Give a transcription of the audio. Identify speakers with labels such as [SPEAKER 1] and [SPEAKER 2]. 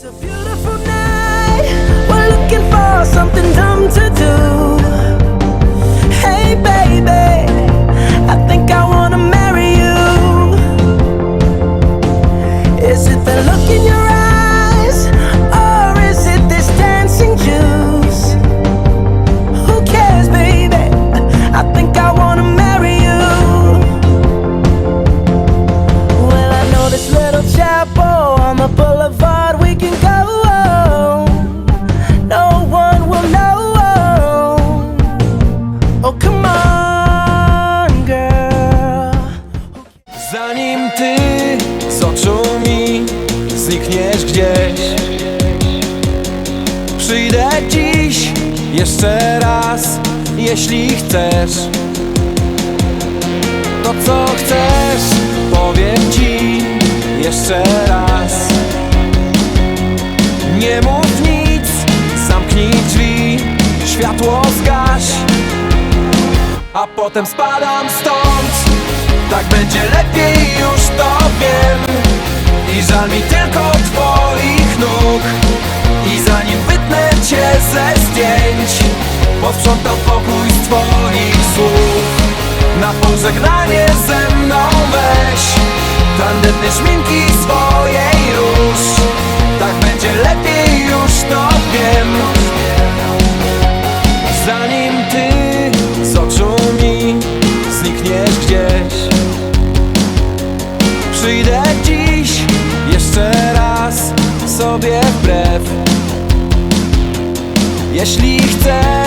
[SPEAKER 1] It's a beautiful night. We're looking for something dumb to do. Hey, baby, I think I wanna marry you. Is it the look in your eyes, or is it this dancing juice? Who cares, baby? I think I wanna marry you. Well, I know this little chapel on the boulevard
[SPEAKER 2] Zanim ty z oczu mi znikniesz gdzieś Przyjdę dziś jeszcze raz, jeśli chcesz. To co chcesz, powiem ci jeszcze raz Nie mów nic, zamknij drzwi, światło zgaś A potem spadam stąd. Tak będzie lepiej, już to wiem. I żal mi tylko twoich nóg. I zanim wytnę cię ze zdjęć Posprzątam pokój z twoich słów. Na pożegnanie ze mną weź Tandetne szminki swojej sobie wbrew. Jeśli chcesz,